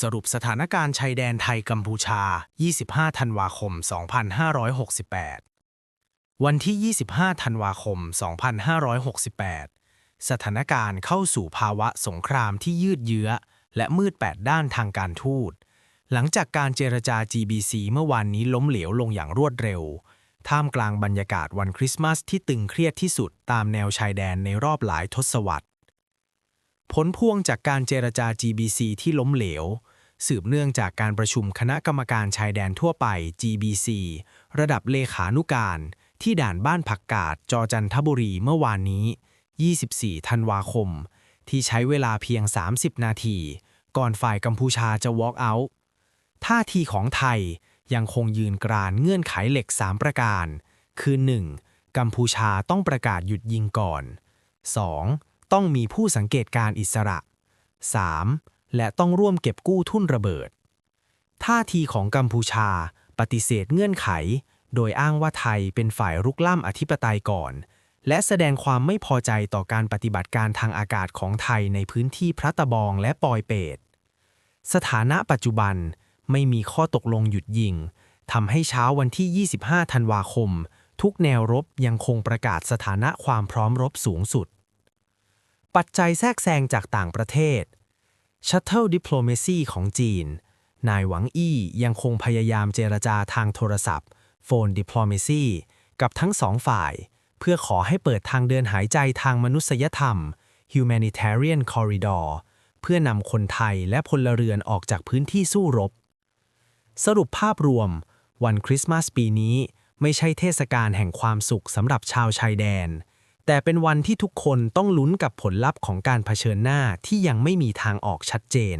สรุปสถานการณ์ชายแดนไทยกัมพูชา 25 ธันวาคม 2568 วันที่ 25 ธันวาคม 2568 สถานการณ์เข้าสู่ภาวะสงครามที่ยืดเยื้อ และมืดแปดด้านทางการทูต หลังจากการเจรจา GBC เมื่อวานนี้ล้มเหลวลงอย่างรวดเร็ว ท่ามกลางบรรยากาศวันคริสต์มาสที่ตึงเครียดที่สุดตามแนวชายแดนในรอบหลายทศวรรษ ผลพวงจากการเจรจา GBC ที่ล้มเหลว สืบเนื่องจากการประชุมคณะกรรมการชายแดนทั่วไป GBC ระดับเลขานุการ ที่ด่านบ้านผักกาดจอจันทบุรีเมื่อวานนี้ 24 ธันวาคม ที่ใช้เวลาเพียง 30 นาที ก่อนฝ่ายกัมพูชาจะ walk out ท่าทีของไทยยังคงยืนกรานเงื่อนไขเหล็ก 3 ประการ คือ 1. กัมพูชาต้องประกาศหยุดยิงก่อน 2. ต้องมีผู้สังเกตการอิสระ 3. และต้องร่วมเก็บกู้ทุ่นระเบิด ท่าทีของกัมพูชาปฏิเสธเงื่อนไข โดยอ้างว่าไทยเป็นฝ่ายรุกล้ำอธิปไตยก่อน และแสดงความไม่พอใจต่อการปฏิบัติการทางอากาศของไทยในพื้นที่พระตะบองและปอยเปตสถานะปัจจุบันไม่มีข้อตกลงหยุดยิงทำให้เช้าวันที่ 25 ธันวาคม ทุกแนวรบยังคงประกาศสถานะความพร้อมรบสูงสุด ปัจจัยแทรกแซงจากต่างประเทศ Shuttle Diplomacy ของจีน นายหวังอี้ยังคงพยายามเจรจาทางโทรศัพท์ Phone Diplomacy กับทั้งสองฝ่าย เพื่อขอให้เปิดทางเดินหายใจทางมนุษยธรรม Humanitarian Corridor เพื่อนำคนไทยและพลเรือนออกจากพื้นที่สู้รบ สรุปภาพรวม วันคริสต์มาสปีนี้ ไม่ใช่เทศกาลแห่งความสุขสำหรับชาวชายแดน แต่เป็นวันที่ทุกคนต้องลุ้นกับผลลัพธ์ของการเผชิญหน้าที่ยังไม่มีทางออกชัดเจน